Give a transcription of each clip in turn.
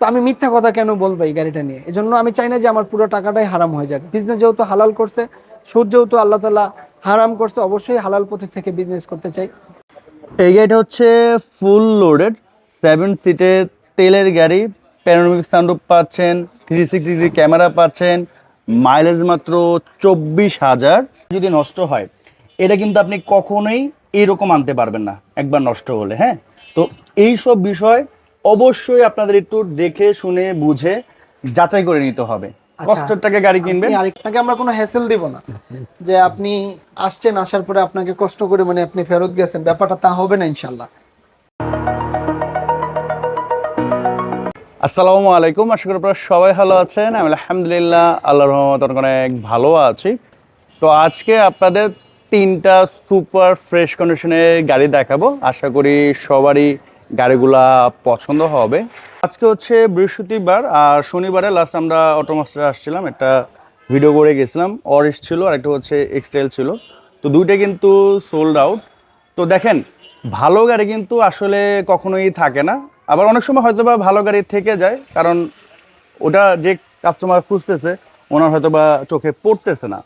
তো আমি মিথ্যা কথা কেন বলব এই গাড়িটা নিয়ে? এজন্য আমি চাই না যে আমার পুরো টাকাটাই হারাম হয়ে যাক। বিজনেস যেহেতু হালাল করছে, সুদ যেহেতু আল্লাহ তালা হারাম করছে, অবশ্যই হালাল পথে থেকে বিজনেস করতে চাই। এই গাড়িটা হচ্ছে ফুল লোডেড সেভেন সিটের তেলের গাড়ি প্যানোরামিক সানরুফ পাচ্ছেন থ্রি সিক্সটি ডিগ্রি ক্যামেরা পাচ্ছেন মাইলেজ মাত্র চব্বিশ হাজার। যদি নষ্ট হয়, এটা কিন্তু আপনি কখনোই এরকম আনতে পারবেন না, একবার নষ্ট হলে হ্যাঁ? তো এই সব বিষয় অবশ্যই আপনাদের একটু দেখে শুনে বুঝে যাচাই করে নিতে হবে। আচ্ছা। টাকা গাড়ি কিনবেন। আরেকটাকে আমরা কোনো হ্যাসেল দিব না। যে আপনি আসছেন আসার পরে আপনাকে কষ্ট করে মানে আপনি ফেরত গেছেন ব্যাপারটা তা হবে না ইনশাল্লাহ আসসালামু আলাইকুম আশা করি আপনারা সবাই ভালো আছেন। আমি আলহামদুলিল্লাহ আল্লাহর রহমত অনেক ভালো আছি। তো আজকে আপনাদের তিনটা সুপার ফ্রেশ কন্ডিশনের গাড়ি দেখাবো। আশা করি সবারই গাড়িগুলা পছন্দ হবে। আজকে হচ্ছে বৃহস্পতিবার, আর শনিবারে লাস্ট আমরা অটোমাস্টারে আসছিলাম। একটা ভিডিও করে গেছিলাম। অরিস ছিল, আর একটা হচ্ছে এক্সটেল ছিল। তো দুইটা কিন্তু সোল্ড আউট তো দেখেন, ভালো গাড়ি কিন্তু আসলে কখনোই থাকে না। আবার অনেক সময় হয়তো বা ভালো গাড়ি থেকে যায়, কারণ ওটা যে কাস্টমার খুঁজতেছে, ওনার হয়তো বা চোখে পড়তেছে না।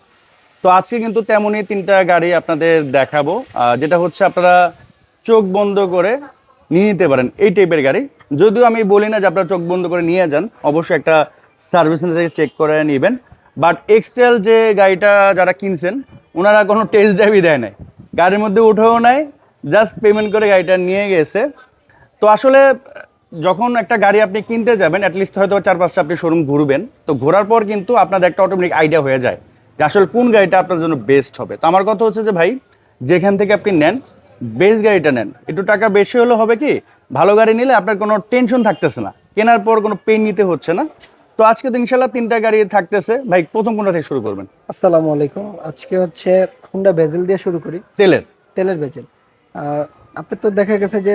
তো আজকে কিন্তু তেমনই তিনটা গাড়ি আপনাদের দেখাবো। যেটা হচ্ছে আপনারা চোখ বন্ধ করে নিয়ে নিতে পারেন এই টাইপের গাড়ি। যদিও আমি বলি না যে আপনারা চোখ বন্ধ করে নিয়ে যান, অবশ্যই একটা সার্ভিস চেক করে নেবেন। বাট এক্সটেল যে গাড়িটা যারা কিনছেন, ওনারা কোনো টেস্ট ড্রাইভই দেয় নাই। গাড়ির মধ্যে উঠেও নাই জাস্ট পেমেন্ট করে গাড়িটা নিয়ে গেছে। তো আসলে, যখন একটা গাড়ি আপনি কিনতে যাবেন অ্যাটলিস্ট হয়তো চার পাঁচটা আপনি শোরুম ঘুরবেন। তো ঘোরার পর কিন্তু আপনাদের একটা অটোমেটিক আইডিয়া হয়ে যায় যে আসলে কোন গাড়িটা আপনার জন্য বেস্ট হবে। তো আমার কথা হচ্ছে যে ভাই, যেখান থেকে আপনি নেন বেস্ট গাড়িটা নেন। একটু টাকা বেশি হলে হবে কি ভালো গাড়ি নিলে আপনার কোনো টেনশন থাকতেছে না। কেনার পর কোনো পেন নিতে হচ্ছে না। তো আজকে তো ইনশাল্লাহ তিনটা গাড়ি থাকতেছে। ভাই প্রথম কোনটা থেকে শুরু করবেন? আসসালামু আলাইকুম। আজকে হচ্ছে হুন্ডা বেজেল দিয়ে শুরু করি। তেলের? তেলের বেজেল আর আপনি তো দেখা গেছে যে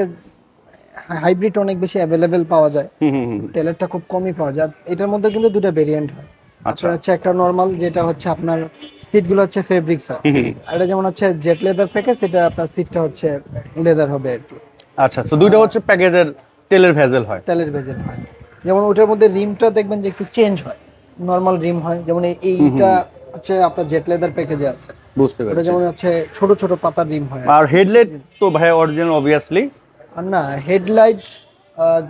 হাইব্রিড অনেক বেশি অ্যাভেলেবেল পাওয়া যায়। হুম হুম হুম তেলেরটা খুব কমই পাওয়া যায়। এটার মধ্যে কিন্তু দুটো ভেরিয়েন্ট হয়। আপনার হচ্ছে একটা নর্মাল যেটা হচ্ছে আপনার সিটগুলো হচ্ছে হুম। আর এটা যেমন হচ্ছে জেট লেদার প্যাকেজ এটা আপনার সিটটা হচ্ছে লেদার হবে আর কি। আচ্ছা তো দুইটা হচ্ছে প্যাকেজের তেলের ভেজেল হয়। তেলের ভেজেল হয়। যেমন ওটার মধ্যে রিমটা দেখবেন যে একটু চেঞ্জ হয়। নর্মাল রিম হয়। যেমন এইটা হচ্ছে আপনার জেট লেদার প্যাকেজে আছে। বুঝতে ওটা যেমন হচ্ছে ছোট ছোট পাতার রিম হয় আর হেডলাইট তো ভাই অরিজিনাল অবভিয়াসলি আর না হেডলাইট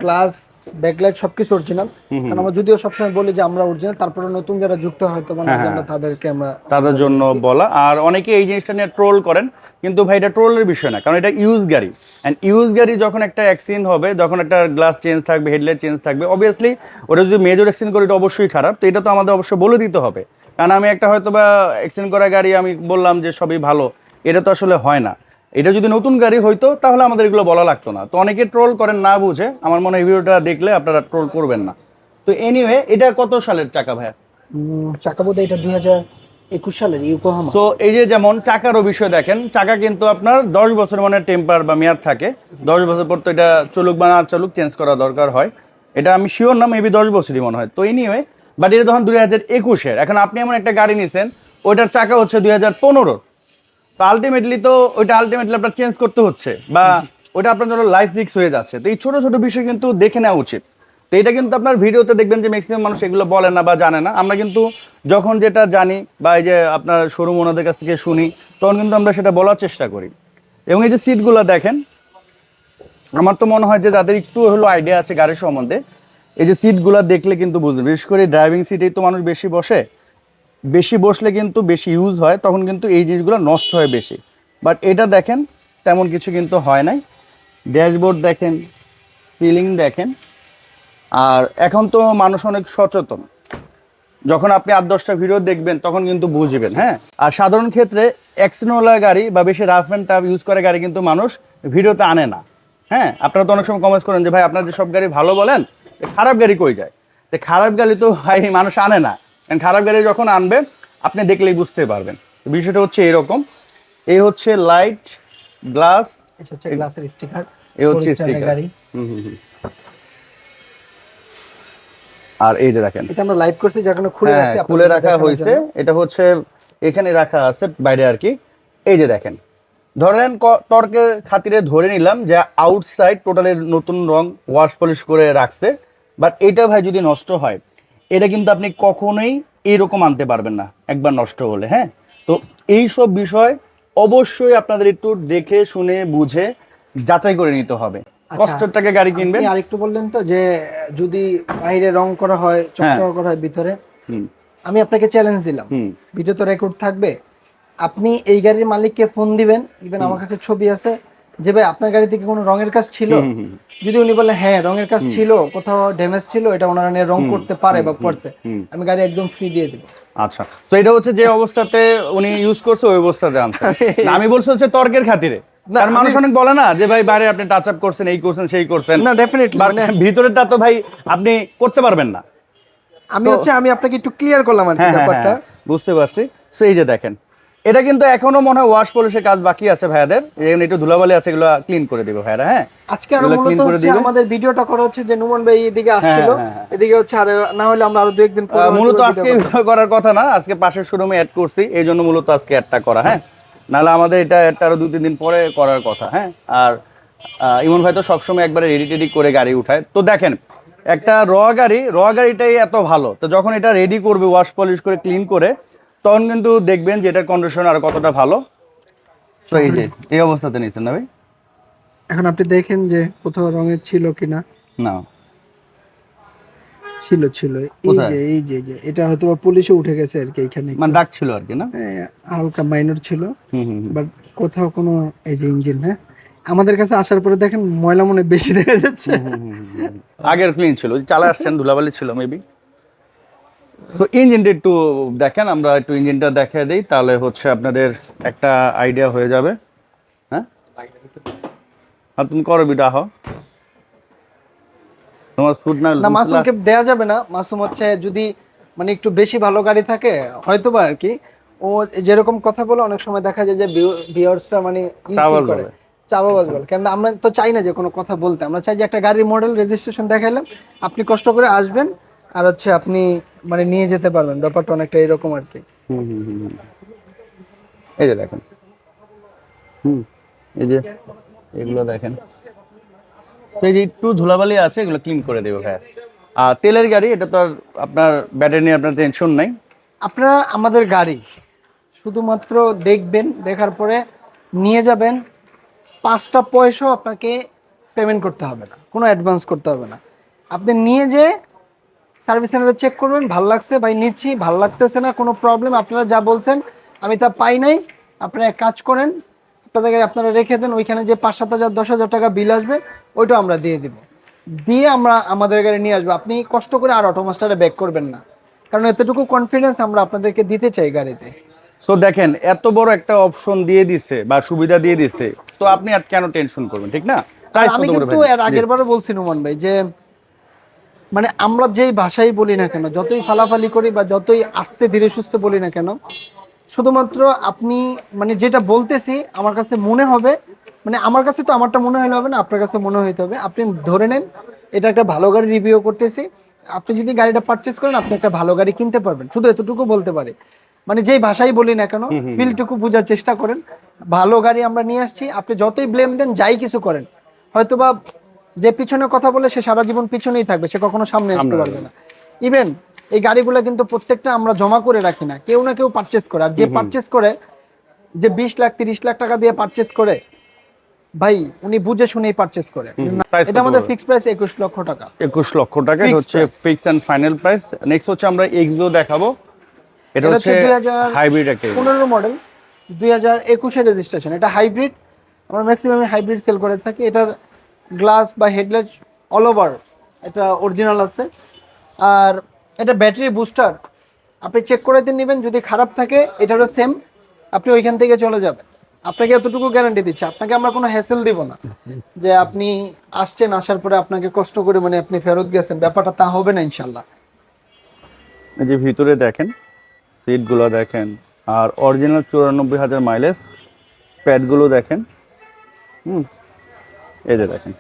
গ্লাস ব্যাকলাইট সবকিছু অরিজিনাল কারণ আমরা যদিও সবসময় বলি যে আমরা অরিজিনাল তারপরে নতুন যারা যুক্ত হয়তো মানে হ্যাঁ, আমরা তাদেরকে আমরা তাদের জন্য বলা। আর অনেকে এই জিনিসটা নিয়ে ট্রোল করেন কিন্তু ভাই এটা ট্রোলের বিষয় না কারণ এটা ইউজ গাড়ি। অ্যান্ড ইউজ গাড়ি যখন একটা অ্যাক্সিডেন্ট হবে যখন একটা গ্লাস চেঞ্জ থাকবে হেডলাইট চেঞ্জ থাকবে অবভিয়াসলি ওটা যদি মেজর অ্যাক্সিডেন্ট করে এটা অবশ্যই খারাপ। তো এটা তো আমাদের অবশ্যই বলে দিতে হবে। কারণ আমি একটা হয়তো বা অ্যাক্সিডেন্ট করা গাড়ি আমি বললাম যে সবই ভালো এটা তো আসলে হয় না। এটা যদি নতুন গাড়ি হইতো তাহলে আমাদের এগুলো বলা লাগতো না। তো অনেকে ট্রোল করেন না বুঝে। আমার মনে হয় ভিডিওটা দেখলে আপনারা ট্রোল করবেন না। তো এনিওয়ে এটা কত সালের টাকা ভাইয়া? চাকা বোধ এটা দুই হাজার একুশ সালের ইউকোহামা তো এই যে যেমন টাকারও বিষয় দেখেন টাকা কিন্তু আপনার দশ বছর মানে টেম্পার বা মেয়াদ থাকে। দশ বছর পর তো এটা চলুক বা না চলুক চেঞ্জ করা দরকার হয়। এটা আমি শিওর না মেবি দশ বছরই মনে হয়। তো এই নিয়ে বাট এটা তখন দুই হাজার একুশের। এখন আপনি এমন একটা গাড়ি নিছেন ওইটার চাকা হচ্ছে দুই হাজার পনেরোর। তো আলটিমেটলি তো ওইটা আলটিমেটলি আপনার চেঞ্জ করতে হচ্ছে বা ওইটা আপনার জন্য লাইফ রিক্স হয়ে যাচ্ছে। তো এই ছোট ছোট বিষয় কিন্তু দেখে নেওয়া উচিত। তো এটা কিন্তু আপনার ভিডিওতে দেখবেন যে ম্যাক্সিমাম মানুষ এগুলো বলে না বা জানে না। আমরা কিন্তু যখন যেটা জানি বা এই যে আপনার শোরুম ওনাদের কাছ থেকে শুনি তখন কিন্তু আমরা সেটা বলার চেষ্টা করি। এবং এই যে সিটগুলো দেখেন আমার তো মনে হয় যে যাদের একটু হলো আইডিয়া আছে গাড়ির সম্বন্ধে এই যে সিটগুলো দেখলে কিন্তু বুঝবে বিশেষ করে ড্রাইভিং সিটেই তো মানুষ বেশি বসে। বেশি বসলে কিন্তু বেশি ইউজ হয়, তখন কিন্তু এই জিনিসগুলো নষ্ট হয় বেশি। বাট এটা দেখেন, তেমন কিছু কিন্তু হয় নাই। ড্যাশবোর্ড দেখেন সিলিং দেখেন, আর এখন তো মানুষ অনেক সচেতন। যখন আপনি আট দশটা ভিডিও দেখবেন, তখন কিন্তু বুঝবেন হ্যাঁ? আর সাধারণ ক্ষেত্রে অ্যাক্সিনোলা গাড়ি বা বেশি রাফ অ্যান্ড টাফ ইউজ করে গাড়ি কিন্তু মানুষ ভিডিওতে আনে না। হ্যাঁ? আপনারা তো অনেক সময় কমেন্টস করেন যে, ভাই, আপনার যে সব গাড়ি ভালো বলেন খারাপ গাড়ি কই যায়? তো খারাপ গাড়ি তো, ভাই, মানুষ আনে না। কারণ খারাপ গাড়ি যখন আনবে আপনি দেখলেই বুঝতে পারবেন। বিষয়টা হচ্ছে এরকম। এই হচ্ছে লাইট গ্লাস হচ্ছে গ্লাসের স্টিকার এই হচ্ছে। আর এই যে দেখেন। এটা আমরা লাইভ করছি যখন খুলে হ্যাঁ রাখছি খুলে রাখা হয়েছে। এটা হচ্ছে এখানে রাখা আছে বাইরে আর কি। এই যে দেখেন। ধরেন তর্কের খাতিরে ধরে নিলাম যে আউটসাইড টোটালি নতুন রং ওয়াশ পলিশ করে রাখছে। বাট এটা ভাই যদি নষ্ট হয় এটা কিন্তু আপনি কখনোই এরকম আনতে পারবেন না একবার নষ্ট হলে হ্যাঁ? তো এই সব বিষয় অবশ্যই আপনাদের একটু দেখে শুনে বুঝে যাচাই করে নিতে হবে। আচ্ছা। কষ্টের টাকা গাড়ি কিনবেন। আরেকটু বললেন তো যে যদি বাইরে রং করা হয় চকচকা করা হয় ভিতরে হুম। আমি আপনাকে চ্যালেঞ্জ দিলাম। ভিডিও তো রেকর্ড থাকবে। আপনি এই গাড়ির মালিককে ফোন দিবেন ইভেন আমার কাছে ছবি আছে যে ভাই আপনার গাড়ি থেকে কোনো রঙের কাজ ছিল। যদি উনি বলেন হ্যাঁ রঙের কাজ ছিল কোথাও ড্যামেজ ছিল এটা ওনারা নিয়ে রং করতে পারে বা করছে আমি গাড়ি একদম ফ্রি দিয়ে দেবো। আচ্ছা তো এটা হচ্ছে যে অবস্থাতে উনি ইউজ করছে ওই অবস্থাতে আনছে। না, আমি বলছি হচ্ছে তর্কের খাতিরে। না, মানুষ অনেক বলে না যে ভাই বাইরে আপনি টাচ আপ করছেন এই করছেন সেই করছেন। না ডেফিনেটলি মানে ভিতরেরটা তো ভাই আপনি করতে পারবেন না। আমি হচ্ছে আমি আপনাকে একটু ক্লিয়ার করলাম আর কি হ্যাঁ হ্যাঁ, ব্যাপারটা। হ্যাঁ, বুঝতে পারছি। সেই যে দেখেন এটা কিন্তু এখনও মনে হয় ওয়াশ পলিশের কাজ বাকি আছে ভাইয়াদের। এখানে একটু ধুলাবালি আছে এগুলো ক্লিন করে দিবে ভাইয়ারা হ্যাঁ? আজকে আরও মূলত হচ্ছে আমাদের ভিডিওটা করা হচ্ছে যে নুমান ভাই এদিকে আসছিল। হ্যাঁ, হ্যাঁ। এদিকে হচ্ছে আর না হলে আমরা আরও দু একদিন পরে মূলত আজকে করার কথা না আজকে পাশের শোরুমে অ্যাড করছি এই জন্য মূলত আজকে অ্যাডটা করা হ্যাঁ? নাহলে আমাদের এটা অ্যাডটা আরও দুই তিন দিন পরে করার কথা হ্যাঁ? আর ইমন ভাই তো সবসময় একবারে রেডি টেডি করে গাড়ি উঠায়। তো দেখেন একটা র গাড়ি র গাড়িটাই এত ভালো তো যখন এটা রেডি করবে ওয়াশ পলিশ করে ক্লিন করে তখন কিন্তু দেখবেন যে এটার কন্ডিশন আর কতটা ভালো। তো এই যে এই অবস্থাতে নিচ্ছেন না ভাই? এখন আপনি দেখেন যে কোথাও রঙের ছিল কিনা। না। ছিল ছিল। এই যে এই যে যে এটা হয়তো পুলিশে উঠে গেছে আর কি এখানে মানে দাগ ছিল আর কি না? হ্যাঁ, হালকা মাইনর ছিল। হুম হুম হুম। বাট কোথাও কোনো এই যে ইঞ্জিন হ্যাঁ? আমাদের কাছে আসার পরে দেখেন ময়লা মনে বেশি দেখা যাচ্ছে। আগের ক্লিন ছিল চালা আসছেন ধুলাবালি ছিল মেবি তো ইঞ্জিনটা একটু দেখেন আমরা একটু ইঞ্জিনটা দেখে দিই তাহলে হচ্ছে আপনাদের একটা আইডিয়া হয়ে যাবে। হ্যাঁ? আর তুমি করো বিটা হ তোমার ফুড না না মাসুমকে দেয়া যাবে না। মাসুম হচ্ছে যদি মানে একটু বেশি ভালো গাড়ি থাকে হয়তো বা আর কি। ও যেরকম কথা বলে অনেক সময় দেখা যায় যে ভিউয়ার্সরা মানে চাওয়াল করে। বলে। চাবাবাজ বলে। কেন আমরা তো চাই না যে কোনো কথা বলতে। আমরা চাই যে একটা গাড়ির মডেল রেজিস্ট্রেশন দেখাইলাম। আপনি কষ্ট করে আসবেন আর হচ্ছে আপনি মানে নিয়ে যেতে পারবেন ব্যাপারটা অনেকটা এরকম আর কি। এই যে দেখেন। হুম এই যে এগুলো দেখেন। সেই যে একটু ধুলাবালি আছে এগুলো ক্লিন করে দেবো ভাইয়া। আর তেলের গাড়ি এটা তো আর আপনার ব্যাটারি নিয়ে আপনার টেনশন নাই। আপনারা আমাদের গাড়ি শুধুমাত্র দেখবেন দেখার পরে নিয়ে যাবেন পাঁচটা পয়সাও আপনাকে পেমেন্ট করতে হবে না কোনো অ্যাডভান্স করতে হবে না। আপনি নিয়ে যে সার্ভিস সেন্টারে চেক করবেন ভালো লাগছে ভাই নিচ্ছি ভালো লাগতেছে না কোনো প্রবলেম আপনারা যা বলছেন আমি তা পাই নাই। আপনারা এক কাজ করেন আপনাদের আপনারা রেখে দেন ওইখানে যে পাঁচ সাত হাজার দশ হাজার টাকা বিল আসবে ওইটাও আমরা দিয়ে দিব। দিয়ে আমরা আমাদের গাড়ি নিয়ে আসব। আপনি কষ্ট করে আর অটো মাস্টারে ব্যাক করবেন না। কারণ এতটুকু কনফিডেন্স আমরা আপনাদেরকে দিতে চাই গাড়িতে। সো দেখেন এত বড় একটা অপশন দিয়ে দিছে বা সুবিধা দিয়ে দিছে তো আপনি আর কেন টেনশন করবেন ঠিক না? আমি কিন্তু? এর আগের বারও বলছি নুমান ভাই যে মানে আমরা যেই ভাষাই বলি না কেন যতই ফালাফালি করি বা যতই আস্তে ধীরে সুস্থে বলি না কেন শুধুমাত্র আপনি মানে যেটা বলতেছি আমার কাছে মনে হবে মানে আমার কাছে তো আমারটা মনে হলে হবে না আপনার কাছে মনে হইতে হবে। আপনি ধরে নেন এটা একটা ভালো গাড়ি রিভিউ করতেছি। আপনি যদি গাড়িটা পারচেস করেন আপনি একটা ভালো গাড়ি কিনতে পারবেন। শুধু এতটুকু বলতে পারে। মানে যেই ভাষাই বলি না কেন ফিলটুকু বোঝার চেষ্টা করেন। ভালো গাড়ি আমরা নিয়ে আসছি আপনি যতই ব্লেম দেন যাই কিছু করেন। হয়তোবা যে পিছনে কথা বলে সে সারা জীবন পিছনেই থাকবে সে কখনো সামনে আসতে পারবে না। ইভেন এই গাড়িগুলো কিন্তু প্রত্যেকটা আমরা জমা করে রাখি না কেউ না কেউ পারচেস করে। আর যে পারচেস করে যে বিশ লাখ তিরিশ লাখ টাকা দিয়ে পারচেস করে ভাই উনি বুঝে শুনেই পারচেস করে। এটা আমাদের? ফিক্স প্রাইস একুশ লক্ষ টাকা। একুশ লক্ষ টাকা এটা হচ্ছে fix and final price next হচ্ছে আমরা এক্সো দেখাবো। এটা হচ্ছে হচ্ছে দুই হাজার হাইব্রিড একটা পনেরো মডেল দুই হাজার একুশে রেজিস্ট্রেশন এটা হাইব্রিড আমরা ম্যাক্সিমাম হাইব্রিড সেল করে থাকি। এটার গ্লাস বা হেডলাইট অল ওভার এটা অরিজিনাল আছে। আর এটা ব্যাটারি বুস্টার আপনি চেক করে দিন নেবেন যদি খারাপ থাকে এটারও সেম আপনি ওইখান থেকে চলে যাবেন। আপনাকে এতটুকু গ্যারান্টি দিচ্ছি আপনাকে আমরা কোনো হ্যাসেল দিব না। যে আপনি আসছেন আসার পরে আপনাকে কষ্ট করে মানে আপনি ফেরত গেছেন ব্যাপারটা তা হবে না ইনশাল্লাহ এই যে ভিতরে দেখেন সিটগুলো দেখেন আর অরিজিনাল চুরানব্বই হাজার মাইলেজ প্যাডগুলো দেখেন। হুম। এই যে দেখেন।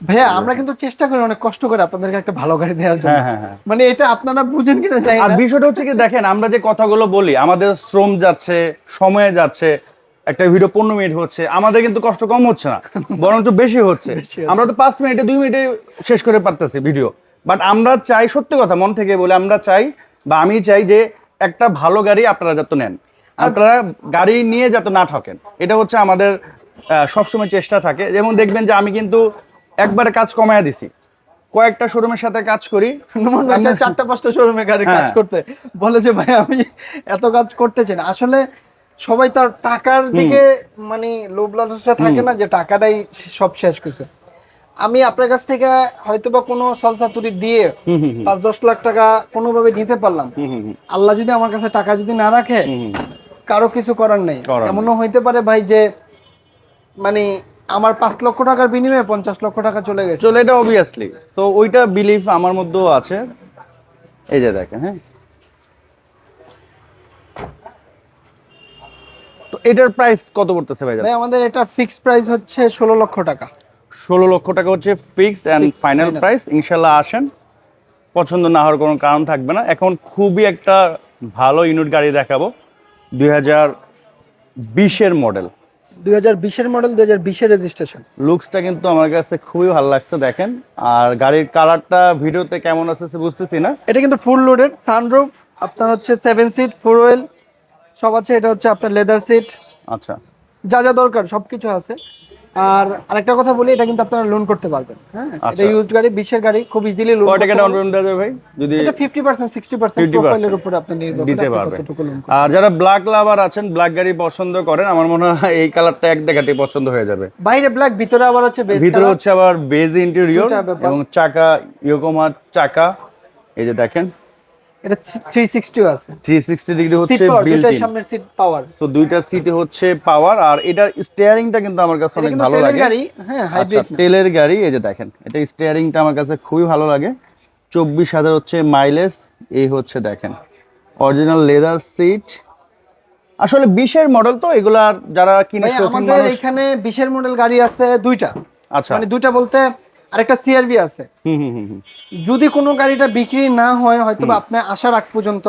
ভাইয়া আমরা কিন্তু চেষ্টা করি অনেক কষ্ট করে আপনাদেরকে একটা ভালো গাড়ি দেওয়ার জন্য। হ্যাঁ হ্যাঁ হ্যাঁ। মানে এটা আপনারা বুঝেন কিনা জানি আর বিষয়টা হচ্ছে কি দেখেন আমরা যে কথাগুলো বলি আমাদের শ্রম যাচ্ছে সময় যাচ্ছে একটা ভিডিও পনেরো মিনিট হচ্ছে আমাদের কিন্তু কষ্ট কম হচ্ছে না বরঞ্চ বেশি হচ্ছে। আমরা তো পাঁচ মিনিটে দুই মিনিটে শেষ করে পারতেছি ভিডিও বাট আমরা চাই সত্যি কথা মন থেকে বলে আমরা চাই বা আমি চাই যে একটা ভালো গাড়ি আপনারা যাতে নেন। আপনারা গাড়ি নিয়ে যাতে না ঠকেন। এটা হচ্ছে আমাদের সবসময় চেষ্টা থাকে। যেমন দেখবেন যে আমি কিন্তু একবারে কাজ কমায়া দিছি। কয়েকটা শোরুমের সাথে কাজ করি। চারটা পাঁচটা শোরুমে গাড়ি কাজ হ্যাঁ। করতে। বলে যে ভাই আমি এত কাজ করতেছি না। আসলে সবাই তার টাকার দিকে মানে লোভ লালসা থাকে না যে টাকাটাই সব শেষ করছে। আমি আপনার কাছ থেকে হয়তো বা কোনো সলসাতুরি দিয়ে পাঁচ দশ লাখ টাকা কোনোভাবে নিতে পারলাম। আল্লাহ যদি আমার কাছে টাকা যদি না রাখে। কারও কিছু করার নেই। এমনও হইতে পারে ভাই যে মানে আমার পাঁচ লক্ষ টাকার বিনিময়ে পঞ্চাশ লক্ষ টাকা চলে গেছে। চলো এটা অবভিয়াসলি তো ওইটা বিলিফ আমার মধ্যেও আছে। এই যে দেখেন হ্যাঁ। তো এটার প্রাইস কত পড়তেছে ভাই? ভাই আমাদের এটা ফিক্সড প্রাইস হচ্ছে ষোলো লক্ষ টাকা। ষোলো লক্ষ টাকা হচ্ছে ফিক্সড অ্যান্ড ফাইনাল প্রাইস ইনশাল্লাহ আসেন। পছন্দ না হওয়ার কোনো কারণ থাকবে না। এখন খুবই একটা ভালো ইউনিট গাড়ি দেখাবো। দুই হাজার বিশের মডেল। দুই হাজার বিশের মডেল দুই হাজার বিশের রেজিস্ট্রেশন লুকসটা কিন্তু আমার কাছে খুবই ভালো লাগছে দেখেন। আর গাড়ির কালারটা ভিডিওতে কেমন আছে বুঝতেছি না। এটা কিন্তু ফুল লোডেড সানরুফ আপনার হচ্ছে সেভেন সিট ফোর হুইল সব আছে। এটা হচ্ছে আপনার লেদার সিট আচ্ছা। যা যা দরকার সব কিছু আছে। আর আরেকটা কথা বলি এটা কিন্তু আপনারা লোন করতে পারবেন হ্যাঁ এটা আচ্ছা। ইউজড গাড়ি বিশের গাড়ি খুব ইজিলি লোন কয় টাকা ডাউন পেমেন্ট দেওয়া যাবে ভাই যদি এটা ফিফটি পার্সেন্ট সিক্সটি পার্সেন্ট 50% প্রোফাইলের উপরে আপনি নির্ভর দিতে আপনি পারবে। কতটুকু loan করবেন। আর যারা ব্ল্যাক লাভার আছেন ব্ল্যাক গাড়ি পছন্দ করেন আমার মনে হয় এই কালারটা এক দেখাতেই পছন্দ হয়ে যাবে বাইরে ব্ল্যাক ভিতরে আবার হচ্ছে বেস ভিতরে হচ্ছে আবার বেজ ইন্টেরিয়র এবং চাকা ইয়োকোমা চাকা এই যে দেখেন এটা থ্রি সিক্সটিও আছে। থ্রি সিক্সটি ডিগ্রি হচ্ছে বিল্ট ইন সামনের সিট পাওয়ার তো দুইটা সিটে হচ্ছে পাওয়ার আর এটার স্টিয়ারিংটা কিন্তু আমার কাছে অনেক ভালো লাগে। গাড়ি হ্যাঁ হাইব্রিড তেলের গাড়ি এই যে দেখেন এটা স্টিয়ারিংটা আমার কাছে খুবই ভালো লাগে। চব্বিশ হাজার হচ্ছে মাইলেজ এই হচ্ছে দেখেন অরিজিনাল লেদার সিট আসলে বিশের মডেল তো এগুলার যারা কিনে আমাদের এখানে বিশের মডেল গাড়ি আছে দুইটা। আচ্ছা। মানে দুইটা বলতে আরেকটা সিআরবি আছে। যদি কোনো গাড়িটা বিক্রি না হয় হয়তো আপনি আসার আগ পর্যন্ত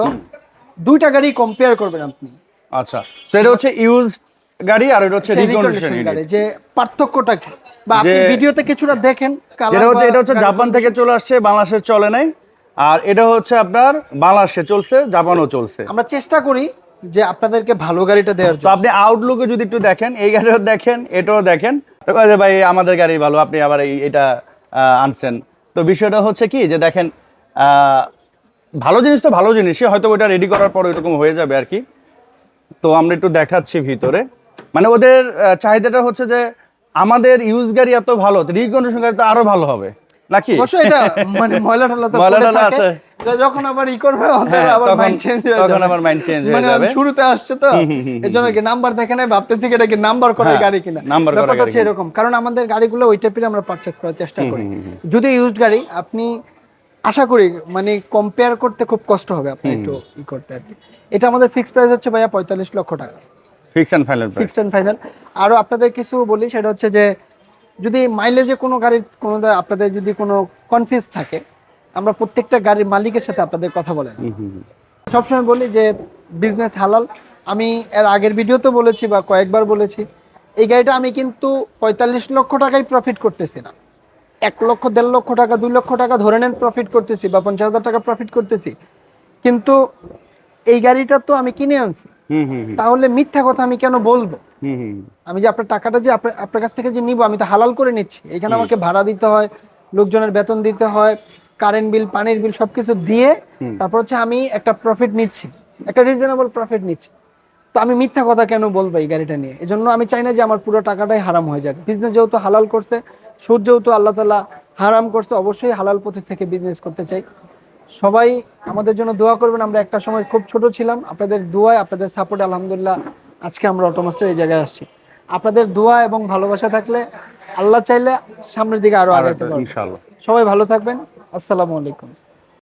দুইটা গাড়ি কম্পেয়ার করবেন আপনি। আচ্ছা এটা হচ্ছে ইউজ গাড়ি আর এটা হচ্ছে রিকন্ডিশন রিকন্ডিশন গাড়ি যে পার্থক্যটা কি? বা আপনি ভিডিওতে কিছুটা দেখেন হচ্ছে এটা হচ্ছে জাপান থেকে চলে আসছে বাংলাদেশে চলে নাই। আর এটা হচ্ছে আপনার বাংলাদেশে চলছে জাপানও চলছে। আমরা চেষ্টা করি যে আপনাদেরকে ভালো গাড়িটা দেওয়ার জন্য। আপনি আউটলুকে যদি একটু দেখেন এই গাড়িও দেখেন এটাও দেখেন। ভাই আমাদের গাড়ি ভালো আপনি আবার এই এটা আনছেন। তো বিষয়টা হচ্ছে কি যে দেখেন ভালো জিনিস তো ভালো জিনিসই, হয়তো ওইটা রেডি করার পর ওইরকম হয়ে যাবে আর কি। তো আমরা একটু দেখাচ্ছি ভিতরে। মানে ওদের চাহিদাটা হচ্ছে যে আমাদের ইউজ গাড়ি এত ভালো রিকন্ডিশন গাড়ি তো আরও ভালো হবে। নাকি? এটা মানে ময়লা টলা তো ময়লা টলা আছে। এটা যখন আবার ই করবে হ্যাঁ, আবার মাইন্ড চেঞ্জ হয়ে তখন আবার হয়ে মানে যাবে। শুরুতে আসছে তো হুম, হুম, হুম, এর জন্য কি নাম্বার দেখে নাই ভাবতেছি এটা কি নাম্বার করা হ্যাঁ, গাড়ি কিনা। number করা গাড়ি হচ্ছে। এরকম কারণ আমাদের গাড়িগুলো ওই টাইপের আমরা পারচেজ করার চেষ্টা করি। যদি ইউজড গাড়ি আপনি আশা করি মানে কম্পেয়ার করতে খুব কষ্ট হবে আপনি একটু ই করতে আর কি। এটা আমাদের ফিক্স প্রাইস হচ্ছে ভাইয়া পঁয়তাল্লিশ লক্ষ টাকা। Fix and final fixed and final আরও আপনাদের কিছু বলি সেটা হচ্ছে যে যদি মাইলেজে কোনো গাড়ির কোনো আপনাদের যদি কোনো কনফিউজ থাকে আমরা প্রত্যেকটা গাড়ির মালিকের সাথে আপনাদের কথা বলেন সবসময় বলি যে বিজনেস হালাল। আমি এর আগের ভিডিওতে বলেছি বা কয়েকবার বলেছি এই গাড়িটা আমি কিন্তু পঁয়তাল্লিশ লক্ষ টাকাই প্রফিট করতেছি না। এক লক্ষ দেড় লক্ষ টাকা দুই লক্ষ টাকা ধরে নেন প্রফিট করতেছি বা পঞ্চাশ হাজার টাকা প্রফিট করতেছি। কিন্তু এই গাড়িটা তো আমি কিনে আনছি। তাহলে মিথ্যা কথা আমি কেন বলব? আমি যে আপনার টাকাটা যে আপনার কাছ থেকে যে নিব আমি তো হালাল করে নিচ্ছি। এখানে আমাকে ভাড়া দিতে হয় লোকজনের বেতন দিতে হয় কারেন্ট বিল পানির বিল সবকিছু দিয়ে তারপর হচ্ছে আমি একটা প্রফিট নিচ্ছি একটা রিজনেবল প্রফিট নিচ্ছি। তো আমি মিথ্যা কথা কেন বলব এই গাড়িটা নিয়ে? এজন্য আমি চাই না যে আমার পুরো টাকাটাই হারাম হয়ে যাক। বিজনেস যেহেতু হালাল করছে সুদ যেহেতু আল্লাহ তালা হারাম করছে অবশ্যই হালাল পথে থেকে বিজনেস করতে চাই। সবাই আমাদের জন্য দোয়া করবেন আমরা একটা সময় খুব ছোট ছিলাম আপনাদের দোয়ায় আপনাদের সাপোর্ট আলহামদুলিল্লাহ আজকে আমরা অটোমাস্টার এই জায়গায় আসছি। আপনাদের দোয়া এবং ভালোবাসা থাকলে আল্লাহ চাইলে সামনের দিকে আরও পারব সবাই ভালো থাকবেন আসসালামু আলাইকুম।